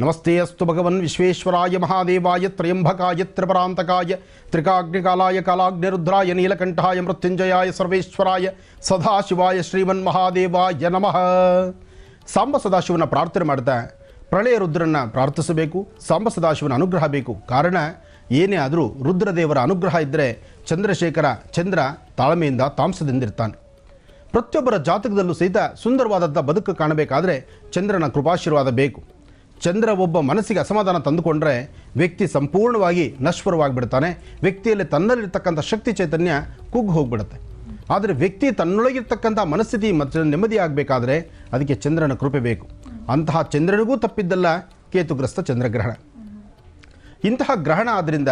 ನಮಸ್ತೆ ಅಸ್ತು ಭಗವನ್ ವಿಶ್ವೇಶ್ವರಾಯ ಮಹಾದೇವಾಯ ತ್ರಯಂಬಕಾಯ ತ್ರಿಪರಾಂತಕಾಯ ತ್ರಿಕಾಗ್ನಿಕಾಲಾಯ ಕಾಲಾಗ್ನಿರುದ್ರಾಯ ನೀಲಕಂಠಾಯ ಮೃತ್ಯುಂಜಯಾಯ ಸರ್ವೇಶ್ವರಾಯ ಸದಾಶಿವಾಯ ಶ್ರೀಮನ್ ಮಹಾದೇವಾಯ ನಮಃ. ಸಾಂಬ ಸದಾಶಿವನ ಪ್ರಾರ್ಥನೆ ಮಾಡ್ತಾ ಪ್ರಳಯ ರುದ್ರನ್ನ ಪ್ರಾರ್ಥಿಸಬೇಕು, ಸಾಂಬ ಸದಾಶಿವನ ಅನುಗ್ರಹ ಬೇಕು. ಕಾರಣ, ಏನೇ ಆದರೂ ರುದ್ರದೇವರ ಅನುಗ್ರಹ ಇದ್ದರೆ ಚಂದ್ರಶೇಖರ ಚಂದ್ರ ತಾಳ್ಮೆಯಿಂದ ತಾಮಸದಿಂದಿರ್ತಾನೆ. ಪ್ರತಿಯೊಬ್ಬರ ಜಾತಕದಲ್ಲೂ ಸಹಿತ ಸುಂದರವಾದಂಥ ಬದುಕು ಕಾಣಬೇಕಾದರೆ ಚಂದ್ರನ ಕೃಪಾಶೀರ್ವಾದ ಬೇಕು. ಚಂದ್ರ ಒಬ್ಬ ಮನಸ್ಸಿಗೆ ಅಸಮಾಧಾನ ತಂದುಕೊಂಡ್ರೆ ವ್ಯಕ್ತಿ ಸಂಪೂರ್ಣವಾಗಿ ನಶ್ವರವಾಗಿಬಿಡ್ತಾನೆ. ವ್ಯಕ್ತಿಯಲ್ಲಿ ತನ್ನಲ್ಲಿರ್ತಕ್ಕಂಥ ಶಕ್ತಿ ಚೈತನ್ಯ ಕುಗ್ಗು ಹೋಗ್ಬಿಡುತ್ತೆ. ಆದರೆ ವ್ಯಕ್ತಿ ತನ್ನೊಳಗಿರ್ತಕ್ಕಂಥ ಮನಸ್ಥಿತಿ ಮತ್ತು ನೆಮ್ಮದಿ ಆಗಬೇಕಾದ್ರೆ ಅದಕ್ಕೆ ಚಂದ್ರನ ಕೃಪೆ ಬೇಕು. ಅಂತಹ ಚಂದ್ರನಿಗೂ ತಪ್ಪಿದ್ದಲ್ಲ ಕೇತುಗ್ರಸ್ತ ಚಂದ್ರಗ್ರಹಣ. ಇಂತಹ ಗ್ರಹಣ ಆದ್ದರಿಂದ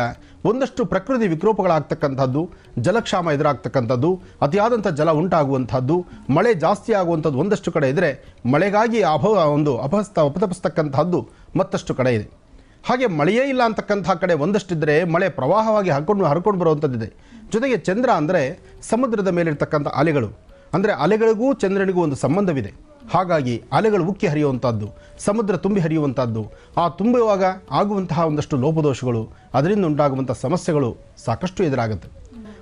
ಒಂದಷ್ಟು ಪ್ರಕೃತಿ ವಿಕೋಪಗಳಾಗ್ತಕ್ಕಂಥದ್ದು, ಜಲಕ್ಷಾಮ ಎದುರಾಗ್ತಕ್ಕಂಥದ್ದು, ಅತಿಯಾದಂಥ ಜಲ ಉಂಟಾಗುವಂಥದ್ದು, ಮಳೆ ಜಾಸ್ತಿ ಆಗುವಂಥದ್ದು ಒಂದಷ್ಟು ಕಡೆ ಇದ್ದರೆ ಮಳೆಗಾಗಿ ಅಭವ ಒಂದು ಅಪಹಸ್ತ ಅಪತಪಿಸ್ತಕ್ಕಂಥದ್ದು ಮತ್ತಷ್ಟು ಕಡೆ ಇದೆ. ಹಾಗೆ ಮಳೆಯೇ ಇಲ್ಲ ಅಂತಕ್ಕಂಥ ಕಡೆ ಒಂದಷ್ಟಿದ್ದರೆ ಮಳೆ ಪ್ರವಾಹವಾಗಿ ಹರ್ಕೊಂಡು ಹರ್ಕೊಂಡು ಬರುವಂಥದ್ದಿದೆ. ಜೊತೆಗೆ ಚಂದ್ರ ಅಂದರೆ ಸಮುದ್ರದ ಮೇಲಿರ್ತಕ್ಕಂಥ ಅಲೆಗಳು. ಅಂದರೆ ಅಲೆಗಳಿಗೂ ಚಂದ್ರನಿಗೂ ಒಂದು ಸಂಬಂಧವಿದೆ. ಹಾಗಾಗಿ ಅಲೆಗಳು ಉಕ್ಕಿ ಹರಿಯುವಂಥದ್ದು ಸಮುದ್ರ ತುಂಬಿ ಹರಿಯುವಂಥದ್ದು ಆ ತುಂಬುವಾಗ ಆಗುವಂತಹ ಒಂದಷ್ಟು ಲೋಪದೋಷಗಳು, ಅದರಿಂದ ಉಂಟಾಗುವಂಥ ಸಮಸ್ಯೆಗಳು ಸಾಕಷ್ಟು ಎದುರಾಗುತ್ತೆ.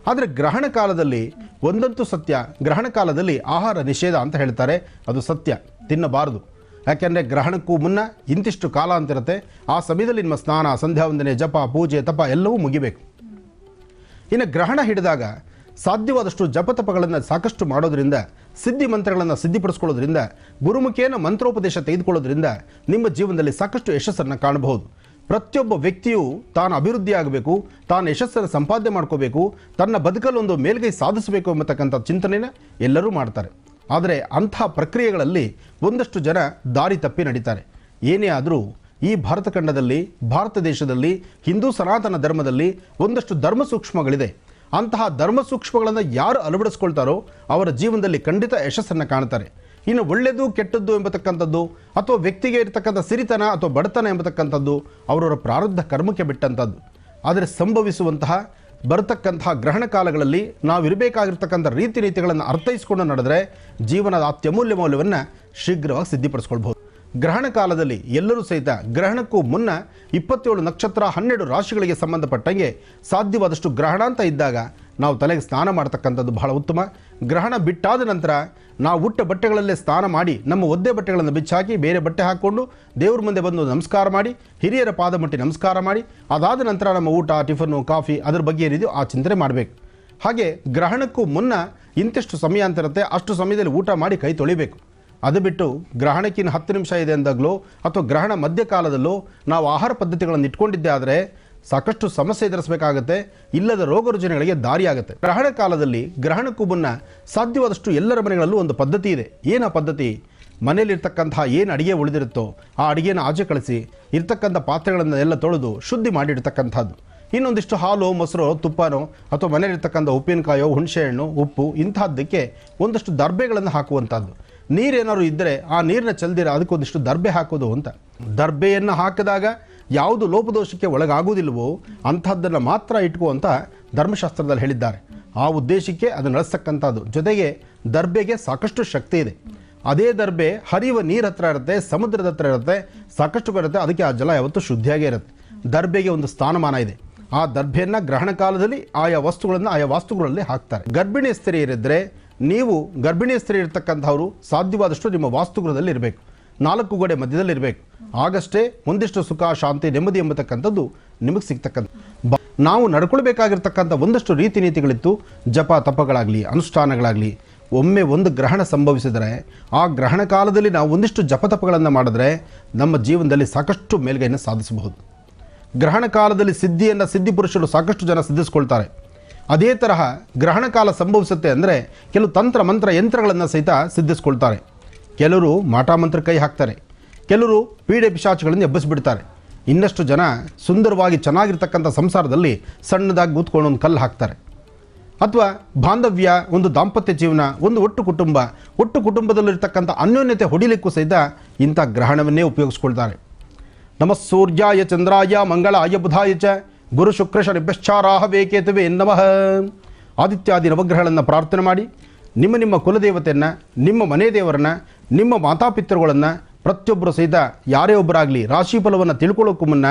ಆದರೆ ಗ್ರಹಣ ಕಾಲದಲ್ಲಿ ಒಂದಂತೂ ಸತ್ಯ, ಗ್ರಹಣ ಕಾಲದಲ್ಲಿ ಆಹಾರ ನಿಷೇಧ ಅಂತ ಹೇಳ್ತಾರೆ, ಅದು ಸತ್ಯ, ತಿನ್ನಬಾರದು. ಯಾಕೆಂದರೆ ಗ್ರಹಣಕ್ಕೂ ಮುನ್ನ ಇಂತಿಷ್ಟು ಕಾಲ ಅಂತಿರುತ್ತೆ, ಆ ಸಮಯದಲ್ಲಿ ನಿಮ್ಮ ಸ್ನಾನ ಸಂಧ್ಯಾ ವಂದನೆ ಜಪ, ಪೂಜೆ, ತಪ ಎಲ್ಲವೂ ಮುಗಿಬೇಕು. ಇನ್ನು ಗ್ರಹಣ ಹಿಡಿದಾಗ ಸಾಧ್ಯವಾದಷ್ಟು ಜಪತಪಗಳನ್ನು ಸಾಕಷ್ಟು ಮಾಡೋದ್ರಿಂದ ಸಿದ್ಧಿ ಮಂತ್ರಗಳನ್ನು ಸಿದ್ಧಿಪಡಿಸ್ಕೊಳ್ಳೋದ್ರಿಂದ, ಗುರುಮುಖಿಯನ್ನು ಮಂತ್ರೋಪದೇಶ ತೆಗೆದುಕೊಳ್ಳೋದ್ರಿಂದ ನಿಮ್ಮ ಜೀವನದಲ್ಲಿ ಸಾಕಷ್ಟು ಯಶಸ್ಸನ್ನು ಕಾಣಬಹುದು. ಪ್ರತಿಯೊಬ್ಬ ವ್ಯಕ್ತಿಯು ತಾನು ಅಭಿವೃದ್ಧಿ ಆಗಬೇಕು, ತಾನು ಯಶಸ್ಸನ್ನು ಸಂಪಾದನೆ ಮಾಡ್ಕೋಬೇಕು, ತನ್ನ ಬದುಕಲ್ಲಿ ಒಂದು ಮೇಲ್ಗೈ ಸಾಧಿಸಬೇಕು ಎಂಬತಕ್ಕಂಥ ಚಿಂತನೆನ ಎಲ್ಲರೂ ಮಾಡ್ತಾರೆ. ಆದರೆ ಅಂಥ ಪ್ರಕ್ರಿಯೆಗಳಲ್ಲಿ ಒಂದಷ್ಟು ಜನ ದಾರಿ ತಪ್ಪಿ ನಡೀತಾರೆ. ಏನೇ ಆದರೂ ಈ ಭಾರತ ಖಂಡದಲ್ಲಿ, ಭಾರತ ದೇಶದಲ್ಲಿ, ಹಿಂದೂ ಸನಾತನ ಧರ್ಮದಲ್ಲಿ ಒಂದಷ್ಟು ಧರ್ಮ ಸೂಕ್ಷ್ಮಗಳಿದೆ. ಅಂತಹ ಧರ್ಮ ಸೂಕ್ಷ್ಮಗಳನ್ನು ಯಾರು ಅಳವಡಿಸ್ಕೊಳ್ತಾರೋ ಅವರ ಜೀವನದಲ್ಲಿ ಖಂಡಿತ ಯಶಸ್ಸನ್ನು ಕಾಣ್ತಾರೆ. ಇನ್ನು ಒಳ್ಳೆಯದು ಕೆಟ್ಟದ್ದು ಎಂಬತಕ್ಕಂಥದ್ದು ಅಥವಾ ವ್ಯಕ್ತಿಗೆ ಇರತಕ್ಕಂಥ ಸಿರಿತನ ಅಥವಾ ಬಡತನ ಎಂಬತಕ್ಕಂಥದ್ದು ಅವರವರ ಪ್ರಾರಬ್ಧ ಕರ್ಮಕ್ಕೆ ಬಿಟ್ಟಂಥದ್ದು. ಆದರೆ ಸಂಭವಿಸುವಂತಹ ಬರತಕ್ಕಂತಹ ಗ್ರಹಣ ಕಾಲಗಳಲ್ಲಿ ನಾವು ಇರಬೇಕಾಗಿರ್ತಕ್ಕಂಥ ರೀತಿ ನೀತಿಗಳನ್ನು ಅರ್ಥೈಸಿಕೊಂಡು ನಡೆದರೆ ಜೀವನದ ಅತ್ಯಮೂಲ್ಯ ಮೌಲ್ಯವನ್ನು ಶೀಘ್ರವಾಗಿ ಸಿದ್ಧಿಪಡಿಸ್ಕೊಳ್ಬಹುದು. ಗ್ರಹಣ ಕಾಲದಲ್ಲಿ ಎಲ್ಲರೂ ಸಹಿತ ಗ್ರಹಣಕ್ಕೂ ಮುನ್ನ ಇಪ್ಪತ್ತೇಳು ನಕ್ಷತ್ರ ಹನ್ನೆರಡು ರಾಶಿಗಳಿಗೆ ಸಂಬಂಧಪಟ್ಟಂಗೆ ಸಾಧ್ಯವಾದಷ್ಟು ಗ್ರಹಣ ಅಂತ ಇದ್ದಾಗ ನಾವು ತಲೆಗೆ ಸ್ನಾನ ಮಾಡ್ತಕ್ಕಂಥದ್ದು ಬಹಳ ಉತ್ತಮ. ಗ್ರಹಣ ಬಿಟ್ಟಾದ ನಂತರ ನಾವು ಹುಟ್ಟ ಬಟ್ಟೆಗಳಲ್ಲೇ ಸ್ನಾನ ಮಾಡಿ ನಮ್ಮ ಒದ್ದೆ ಬಟ್ಟೆಗಳನ್ನು ಬಿಚ್ಚಾಕಿ ಬೇರೆ ಬಟ್ಟೆ ಹಾಕ್ಕೊಂಡು ದೇವ್ರ ಮುಂದೆ ಬಂದು ನಮಸ್ಕಾರ ಮಾಡಿ, ಹಿರಿಯರ ಪಾದ ಮುಟ್ಟಿ ನಮಸ್ಕಾರ ಮಾಡಿ, ಅದಾದ ನಂತರ ನಮ್ಮ ಊಟ, ಟಿಫನ್ನು, ಕಾಫಿ ಅದ್ರ ಬಗ್ಗೆ ಏನಿದೆಯೋ ಆ ಚಿಂತನೆ ಮಾಡಬೇಕು. ಹಾಗೆ ಗ್ರಹಣಕ್ಕೂ ಮುನ್ನ ಇಂತಿಷ್ಟು ಸಮಯ ಅಂತಿರುತ್ತೆ ಅಷ್ಟು ಸಮಯದಲ್ಲಿ ಊಟ ಮಾಡಿ ಕೈ ತೊಳಿಬೇಕು. ಅದು ಬಿಟ್ಟು ಗ್ರಹಣಕ್ಕಿನ ಹತ್ತು ನಿಮಿಷ ಇದೆ ಅಂದಾಗಲೋ ಅಥವಾ ಗ್ರಹಣ ಮಧ್ಯಕಾಲದಲ್ಲೋ ನಾವು ಆಹಾರ ಪದ್ಧತಿಗಳನ್ನು ಇಟ್ಕೊಂಡಿದ್ದೆ ಆದರೆ ಸಾಕಷ್ಟು ಸಮಸ್ಯೆ ಎದುರಿಸಬೇಕಾಗತ್ತೆ, ಇಲ್ಲದ ರೋಗ ರುಜಿನಗಳಿಗೆ ದಾರಿಯಾಗುತ್ತೆ. ಗ್ರಹಣ ಕಾಲದಲ್ಲಿ ಗ್ರಹಣಕ್ಕೂ ಮುನ್ನ ಸಾಧ್ಯವಾದಷ್ಟು ಎಲ್ಲರ ಮನೆಗಳಲ್ಲೂ ಒಂದು ಪದ್ಧತಿ ಇದೆ. ಏನು ಆ ಪದ್ಧತಿ? ಮನೆಯಲ್ಲಿರ್ತಕ್ಕಂತಹ ಏನು ಅಡುಗೆ ಉಳಿದಿರುತ್ತೋ ಆ ಅಡುಗೆನ ಆಚೆ ಕಳಿಸಿ ಇರ್ತಕ್ಕಂಥ ಪಾತ್ರೆಗಳನ್ನು ಎಲ್ಲ ತೊಳೆದು ಶುದ್ಧಿ ಮಾಡಿರ್ತಕ್ಕಂಥದ್ದು ಇನ್ನೊಂದಿಷ್ಟು ಹಾಲು, ಮೊಸರು, ತುಪ್ಪನೋ ಅಥವಾ ಮನೆಯಲ್ಲಿರ್ತಕ್ಕಂಥ ಉಪ್ಪಿನಕಾಯೋ, ಹುಣಸೆಹಣ್ಣು, ಉಪ್ಪು ಇಂತಹದ್ದಕ್ಕೆ ಒಂದಷ್ಟು ದರ್ಬೆಗಳನ್ನು ಹಾಕುವಂಥದ್ದು. ನೀರೇನಾದ್ರು ಇದ್ದರೆ ಆ ನೀರನ್ನ ಚೆಲ್ದಿರ ಅದಕ್ಕೊಂದಿಷ್ಟು ದರ್ಬೆ ಹಾಕೋದು ಅಂತ. ದರ್ಬೆಯನ್ನು ಹಾಕಿದಾಗ ಯಾವುದು ಲೋಪದೋಷಕ್ಕೆ ಒಳಗಾಗುವುದಿಲ್ಲವೋ ಅಂಥದ್ದನ್ನು ಮಾತ್ರ ಇಟ್ಕೋ ಅಂತ ಧರ್ಮಶಾಸ್ತ್ರದಲ್ಲಿ ಹೇಳಿದ್ದಾರೆ. ಆ ಉದ್ದೇಶಕ್ಕೆ ಅದು ನಡೆಸ್ತಕ್ಕಂಥದ್ದು. ಜೊತೆಗೆ ದರ್ಬೆಗೆ ಸಾಕಷ್ಟು ಶಕ್ತಿ ಇದೆ. ಅದೇ ದರ್ಬೆ ಹರಿಯುವ ನೀರ ಹತ್ರ ಇರುತ್ತೆ, ಸಮುದ್ರದ ಹತ್ರ ಇರುತ್ತೆ, ಸಾಕಷ್ಟು ಬರುತ್ತೆ ಅದಕ್ಕೆ ಆ ಜಲ ಯಾವತ್ತೂ ಶುದ್ಧಿಯಾಗೇ ಇರುತ್ತೆ. ದರ್ಬೆಗೆ ಒಂದು ಸ್ಥಾನಮಾನ ಇದೆ. ಆ ದರ್ಬೆಯನ್ನು ಗ್ರಹಣ ಕಾಲದಲ್ಲಿ ಆಯಾ ವಸ್ತುಗಳನ್ನು ಆಯಾ ವಾಸ್ತುಗಳಲ್ಲಿ ಹಾಕ್ತಾರೆ. ಗರ್ಭಿಣಿ ಸ್ತ್ರೀಯರಿದ್ದರೆ ನೀವು ಗರ್ಭಿಣಿ ಸ್ತ್ರೀ ಇರ್ತಕ್ಕಂಥವ್ರು ಸಾಧ್ಯವಾದಷ್ಟು ನಿಮ್ಮ ವಾಸ್ತುಗೃಹದಲ್ಲಿ ಇರಬೇಕು. ನಾಲ್ಕು ಗೋಡೆ ಮಧ್ಯದಲ್ಲಿ ಇರಬೇಕು. ಆಗಷ್ಟೇ ಒಂದಿಷ್ಟು ಸುಖ, ಶಾಂತಿ, ನೆಮ್ಮದಿ ಎಂಬತಕ್ಕಂಥದ್ದು ನಿಮಗೆ ಸಿಗ್ತಕ್ಕಂಥ ನಾವು ನಡ್ಕೊಳ್ಬೇಕಾಗಿರ್ತಕ್ಕಂಥ ಒಂದಷ್ಟು ರೀತಿ ನೀತಿಗಳಿತ್ತು. ಜಪ, ತಪಗಳಾಗಲಿ, ಅನುಷ್ಠಾನಗಳಾಗಲಿ. ಒಮ್ಮೆ ಒಂದು ಗ್ರಹಣ ಸಂಭವಿಸಿದರೆ, ಆ ಗ್ರಹಣ ಕಾಲದಲ್ಲಿ ನಾವು ಒಂದಿಷ್ಟು ಜಪತಪಗಳನ್ನು ಮಾಡಿದ್ರೆ ನಮ್ಮ ಜೀವನದಲ್ಲಿ ಸಾಕಷ್ಟು ಮೇಲ್ಗೈಯನ್ನು ಸಾಧಿಸಬಹುದು. ಗ್ರಹಣ ಕಾಲದಲ್ಲಿ ಸಿದ್ಧಿಯನ್ನು ಸಿದ್ಧಿ ಪುರುಷರು ಸಾಕಷ್ಟು ಜನ ಸಿದ್ಧಿಸ್ಕೊಳ್ತಾರೆ. ಅದೇ ತರಹ ಗ್ರಹಣ ಕಾಲ ಸಂಭವಿಸುತ್ತೆ ಅಂದರೆ ಕೆಲವು ತಂತ್ರ ಮಂತ್ರ ಯಂತ್ರಗಳನ್ನು ಸಹಿತ ಸಿದ್ಧಿಸ್ಕೊಳ್ತಾರೆ. ಕೆಲವರು ಮಾಟಾಮಂತ್ರ ಕೈ ಹಾಕ್ತಾರೆ. ಕೆಲವರು ಪೀಡೆ ಪಿಶಾಚಗಳನ್ನು ಎಬ್ಬಿಸಿಬಿಡ್ತಾರೆ. ಇನ್ನಷ್ಟು ಜನ ಸುಂದರವಾಗಿ ಚೆನ್ನಾಗಿರ್ತಕ್ಕಂಥ ಸಂಸಾರದಲ್ಲಿ ಸಣ್ಣದಾಗಿ ಕೂತ್ಕೊಂಡು ಒಂದು ಕಲ್ಲು ಹಾಕ್ತಾರೆ. ಅಥವಾ ಬಾಂಧವ್ಯ, ಒಂದು ದಾಂಪತ್ಯ ಜೀವನ, ಒಂದು ಒಟ್ಟು ಕುಟುಂಬ, ಒಟ್ಟು ಕುಟುಂಬದಲ್ಲಿರ್ತಕ್ಕಂಥ ಅನ್ಯೋನ್ಯತೆ ಹೊಡಿಲಿಕ್ಕೂ ಸಹಿತ ಇಂಥ ಗ್ರಹಣವನ್ನೇ ಉಪಯೋಗಿಸ್ಕೊಳ್ತಾರೆ. ನಮಃ ಸೂರ್ಯಾಯ ಚಂದ್ರಾಯ ಮಂಗಳಾಯ ಬುಧಾಯ ಚ ಗುರು ಶುಕ್ರ ಶನಿಭ್ಯಶ್ಚಾರಾಹ ಬೇಕೇತುವೆ ನಮಃ. ಆದಿತ್ಯಾದಿ ನವಗ್ರಹಗಳನ್ನು ಪ್ರಾರ್ಥನೆ ಮಾಡಿ, ನಿಮ್ಮ ನಿಮ್ಮ ಕುಲದೇವತೆಯನ್ನು, ನಿಮ್ಮ ಮನೆ ದೇವರನ್ನು, ನಿಮ್ಮ ಮಾತಾಪಿತೃಗಳನ್ನು ಪ್ರತಿಯೊಬ್ಬರು ಸಹಿತ ಯಾರೇ ಒಬ್ಬರಾಗಲಿ ರಾಶಿ ಫಲವನ್ನು ತಿಳ್ಕೊಳ್ಳೋಕ್ಕೂ ಮುನ್ನ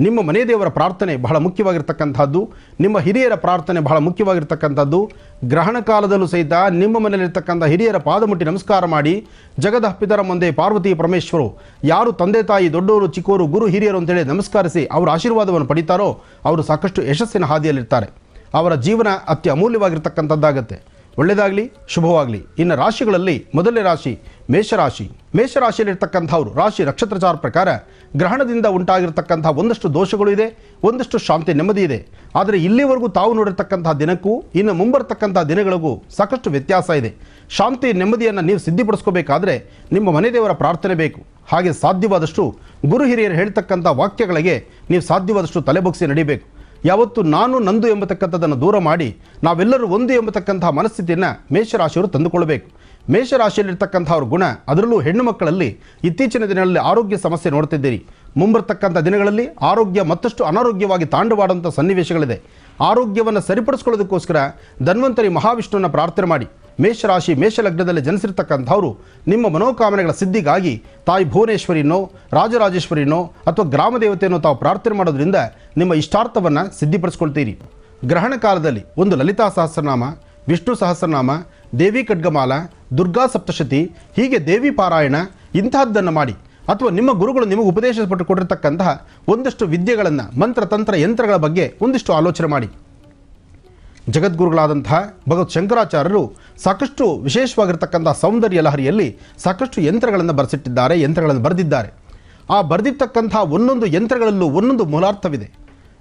ನಿಮ್ಮ ಮನೆ ದೇವರ ಪ್ರಾರ್ಥನೆ ಬಹಳ ಮುಖ್ಯವಾಗಿರ್ತಕ್ಕಂಥದ್ದು, ನಿಮ್ಮ ಹಿರಿಯರ ಪ್ರಾರ್ಥನೆ ಬಹಳ ಮುಖ್ಯವಾಗಿರ್ತಕ್ಕಂಥದ್ದು, ಗ್ರಹಣ ಕಾಲದಲ್ಲೂ ಸಹಿತ ನಿಮ್ಮ ಮನೆಯಲ್ಲಿರ್ತಕ್ಕಂಥ ಹಿರಿಯರ ಪಾದ ಮುಟ್ಟಿ ನಮಸ್ಕಾರ ಮಾಡಿ, ಜಗದ ಹಪ್ಪಿದರ ಮುಂದೆ ಪಾರ್ವತಿ ಪರಮೇಶ್ವರು, ಯಾರು ತಂದೆ ತಾಯಿ, ದೊಡ್ಡವರು, ಚಿಕ್ಕವರು, ಗುರು, ಹಿರಿಯರು ಅಂತೇಳಿ ನಮಸ್ಕರಿಸಿ ಅವರ ಆಶೀರ್ವಾದವನ್ನು ಪಡಿತಾರೋ, ಅವರು ಸಾಕಷ್ಟು ಯಶಸ್ಸಿನ ಹಾದಿಯಲ್ಲಿರ್ತಾರೆ. ಅವರ ಜೀವನ ಅತ್ಯ ಅಮೂಲ್ಯವಾಗಿರ್ತಕ್ಕಂಥದ್ದಾಗತ್ತೆ ಒಳ್ಳೆಯದಾಗಲಿ, ಶುಭವಾಗಲಿ. ಇನ್ನು ರಾಶಿಗಳಲ್ಲಿ ಮೊದಲನೇ ರಾಶಿ ಮೇಷರಾಶಿ. ಮೇಷರಾಶಿಯಲ್ಲಿರ್ತಕ್ಕಂಥವ್ರು, ರಾಶಿ ನಕ್ಷತ್ರಚಾರ ಪ್ರಕಾರ ಗ್ರಹಣದಿಂದ ಉಂಟಾಗಿರ್ತಕ್ಕಂಥ ಒಂದಷ್ಟು ದೋಷಗಳು ಇದೆ, ಒಂದಷ್ಟು ಶಾಂತಿ ನೆಮ್ಮದಿ ಇದೆ. ಆದರೆ ಇಲ್ಲಿವರೆಗೂ ತಾವು ನೋಡಿರ್ತಕ್ಕಂಥ ದಿನಕ್ಕೂ, ಇನ್ನು ಮುಂಬರ್ತಕ್ಕಂಥ ದಿನಗಳಿಗೂ ಸಾಕಷ್ಟು ವ್ಯತ್ಯಾಸ ಇದೆ. ಶಾಂತಿ ನೆಮ್ಮದಿಯನ್ನು ನೀವು ಸಿದ್ಧಿಪಡಿಸ್ಕೋಬೇಕಾದ್ರೆ ನಿಮ್ಮ ಮನೆ ದೇವರ ಪ್ರಾರ್ಥನೆ ಬೇಕು. ಹಾಗೆ ಸಾಧ್ಯವಾದಷ್ಟು ಗುರು ಹಿರಿಯರು ಹೇಳ್ತಕ್ಕಂಥ ವಾಕ್ಯಗಳಿಗೆ ನೀವು ಸಾಧ್ಯವಾದಷ್ಟು ತಲೆಬಗ್ಸಿ ನಡಿಬೇಕು. ಯಾವತ್ತು ನಾನು ನಂದು ಎಂಬತಕ್ಕಂಥದ್ದನ್ನು ದೂರ ಮಾಡಿ ನಾವೆಲ್ಲರೂ ಒಂದು ಎಂಬತಕ್ಕಂತಹ ಮನಸ್ಥಿತಿಯನ್ನು ಮೇಷರಾಶಿಯವರು ತಂದುಕೊಳ್ಬೇಕು ಮೇಷರಾಶಿಯಲ್ಲಿರ್ತಕ್ಕಂಥ ಅವ್ರ ಗುಣ, ಅದರಲ್ಲೂ ಹೆಣ್ಣು ಮಕ್ಕಳಲ್ಲಿ ಇತ್ತೀಚಿನ ದಿನಗಳಲ್ಲಿ ಆರೋಗ್ಯ ಸಮಸ್ಯೆ ನೋಡ್ತಿದ್ದೀರಿ. ಮುಂಬರ್ತಕ್ಕಂಥ ದಿನಗಳಲ್ಲಿ ಆರೋಗ್ಯ ಮತ್ತಷ್ಟು ಅನಾರೋಗ್ಯವಾಗಿ ತಾಂಡವಾಡುವಂಥ ಸನ್ನಿವೇಶಗಳಿದೆ. ಆರೋಗ್ಯವನ್ನು ಸರಿಪಡಿಸ್ಕೊಳ್ಳೋದಕ್ಕೋಸ್ಕರ ಧನ್ವಂತರಿ ಮಹಾವಿಷ್ಣುವನ್ನ ಪ್ರಾರ್ಥನೆ ಮಾಡಿ. ಮೇಷರಾಶಿ, ಮೇಷಲಗ್ನದಲ್ಲಿ ಜನಿಸಿರ್ತಕ್ಕಂಥವರು ನಿಮ್ಮ ಮನೋಕಾಮನೆಗಳ ಸಿದ್ಧಿಗಾಗಿ ತಾಯಿ ಭುವನೇಶ್ವರಿನೋ, ರಾಜರಾಜೇಶ್ವರಿನೋ ಅಥವಾ ಗ್ರಾಮ ದೇವತೆಯನ್ನು ತಾವು ಪ್ರಾರ್ಥನೆ ಮಾಡೋದ್ರಿಂದ ನಿಮ್ಮ ಇಷ್ಟಾರ್ಥವನ್ನು ಸಿದ್ಧಿಪಡಿಸ್ಕೊಳ್ತೀರಿ. ಗ್ರಹಣ ಕಾಲದಲ್ಲಿ ಒಂದು ಲಲಿತಾ ಸಹಸ್ರನಾಮ, ವಿಷ್ಣು ಸಹಸ್ರನಾಮ, ದೇವಿ ಖಡ್ಗಮಾಲ, ದುರ್ಗಾ ಸಪ್ತಶತಿ, ಹೀಗೆ ದೇವಿ ಪಾರಾಯಣ ಇಂತಹದ್ದನ್ನು ಮಾಡಿ ಅಥವಾ ನಿಮ್ಮ ಗುರುಗಳು ನಿಮಗೆ ಉಪದೇಶಪಟ್ಟು ಕೊಟ್ಟಿರ್ತಕ್ಕಂತಹ ಒಂದಷ್ಟು ವಿದ್ಯೆಗಳನ್ನು ಮಂತ್ರ, ತಂತ್ರ, ಯಂತ್ರಗಳ ಬಗ್ಗೆ ಒಂದಿಷ್ಟು ಆಲೋಚನೆ ಮಾಡಿ. ಜಗದ್ಗುರುಗಳಾದಂತಹ ಭಗವತ್ ಶಂಕರಾಚಾರ್ಯರು ಸಾಕಷ್ಟು ವಿಶೇಷವಾಗಿರ್ತಕ್ಕಂಥ ಸೌಂದರ್ಯ ಲಹರಿಯಲ್ಲಿ ಸಾಕಷ್ಟು ಯಂತ್ರಗಳನ್ನು ಬರೆಸಿಟ್ಟಿದ್ದಾರೆ, ಯಂತ್ರಗಳನ್ನು ಬರೆದಿದ್ದಾರೆ. ಆ ಬರೆದಿರ್ತಕ್ಕಂಥ ಒಂದೊಂದು ಯಂತ್ರಗಳಲ್ಲೂ ಒಂದೊಂದು ಮೂಲಾರ್ಥವಿದೆ.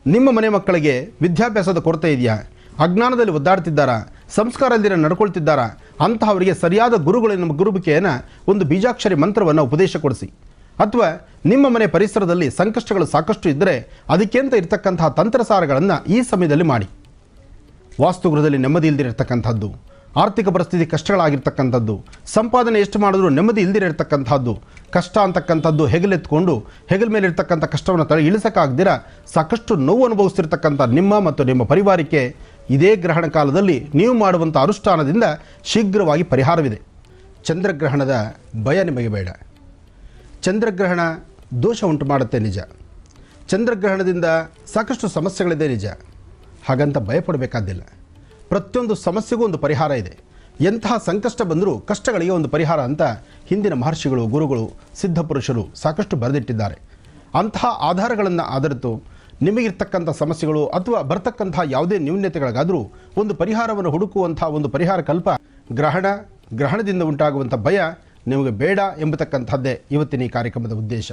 ನಿಮ್ಮ ಮನೆ ಮಕ್ಕಳಿಗೆ ವಿದ್ಯಾಭ್ಯಾಸದ ಕೊರತೆ ಇದೆಯಾ? ಅಜ್ಞಾನದಲ್ಲಿ ಒದ್ದಾಡ್ತಿದ್ದಾರಾ? ಸಂಸ್ಕಾರ ಇಲ್ದಿರ ನಡ್ಕೊಳ್ತಿದ್ದಾರಾ? ಅಂತಹವರಿಗೆ ಸರಿಯಾದ ಗುರುಗಳು ನಿಮ್ಮ ಗುರುಬಿಕೆಯನ್ನು ಒಂದು ಬೀಜಾಕ್ಷರಿ ಮಂತ್ರವನ್ನು ಉಪದೇಶ ಕೊಡಿಸಿ. ಅಥವಾ ನಿಮ್ಮ ಮನೆ ಪರಿಸರದಲ್ಲಿ ಸಂಕಷ್ಟಗಳು ಸಾಕಷ್ಟು ಇದ್ದರೆ ಅದಕ್ಕೆಂತ ಇರತಕ್ಕಂತಹ ತಂತ್ರಸಾರಗಳನ್ನು ಈ ಸಮಯದಲ್ಲಿ ಮಾಡಿ. ವಾಸ್ತುಗೃಹದಲ್ಲಿ ನೆಮ್ಮದಿ ಇಲ್ದಿರತಕ್ಕಂಥದ್ದು, ಆರ್ಥಿಕ ಪರಿಸ್ಥಿತಿ ಕಷ್ಟಗಳಾಗಿರ್ತಕ್ಕಂಥದ್ದು, ಸಂಪಾದನೆ ಎಷ್ಟು ಮಾಡಿದ್ರೂ ನೆಮ್ಮದಿ ಇಲ್ದಿರತಕ್ಕಂಥದ್ದು, ಕಷ್ಟ ಅಂತಕ್ಕಂಥದ್ದು ಹೆಗಲೆತ್ಕೊಂಡು ಹೆಗಲ ಮೇಲೆ ಇರ್ತಕ್ಕಂಥ ಕಷ್ಟವನ್ನು ತಳ ಇಳಿಸೋಕ್ಕಾಗ್ದಿರ ಸಾಕಷ್ಟು ನೋವು ಅನುಭವಿಸ್ತಿರ್ತಕ್ಕಂಥ ನಿಮ್ಮ ಮತ್ತು ನಿಮ್ಮ ಪರಿವಾರಕ್ಕೆ ಇದೇ ಗ್ರಹಣ ಕಾಲದಲ್ಲಿ ನೀವು ಮಾಡುವಂಥ ಅನುಷ್ಠಾನದಿಂದ ಶೀಘ್ರವಾಗಿ ಪರಿಹಾರವಿದೆ. ಚಂದ್ರಗ್ರಹಣದ ಭಯ ನಿಮಗೆ ಬೇಡ. ಚಂದ್ರಗ್ರಹಣ ದೋಷ ಉಂಟು ಮಾಡುತ್ತೆ ನಿಜ. ಚಂದ್ರಗ್ರಹಣದಿಂದ ಸಾಕಷ್ಟು ಸಮಸ್ಯೆಗಳಿದೆ ನಿಜ. ಹಾಗಂತ ಭಯಪಡಬೇಕಾದ್ದಿಲ್ಲ. ಪ್ರತಿಯೊಂದು ಸಮಸ್ಯೆಗೂ ಒಂದು ಪರಿಹಾರ ಇದೆ. ಎಂತಹ ಸಂಕಷ್ಟ ಬಂದರೂ ಕಷ್ಟಗಳಿಗೆ ಒಂದು ಪರಿಹಾರ ಅಂತ ಹಿಂದಿನ ಮಹರ್ಷಿಗಳು, ಗುರುಗಳು, ಸಿದ್ಧಪುರುಷರು ಸಾಕಷ್ಟು ಬರೆದಿಟ್ಟಿದ್ದಾರೆ. ಅಂತಹ ಆಧಾರಗಳನ್ನು ಆಧರಿತು ನಿಮಗಿರ್ತಕ್ಕಂಥ ಸಮಸ್ಯೆಗಳು ಅಥವಾ ಬರ್ತಕ್ಕಂಥ ಯಾವುದೇ ನ್ಯೂನ್ಯತೆಗಳಿಗಾದರೂ ಒಂದು ಪರಿಹಾರವನ್ನು ಹುಡುಕುವಂಥ ಒಂದು ಪರಿಹಾರ ಕಲ್ಪ ಗ್ರಹಣ, ಗ್ರಹಣದಿಂದ ಉಂಟಾಗುವಂಥ ಭಯ ನಿಮಗೆ ಬೇಡ ಎಂಬತಕ್ಕಂಥದ್ದೇ ಇವತ್ತಿನ ಈ ಕಾರ್ಯಕ್ರಮದ ಉದ್ದೇಶ.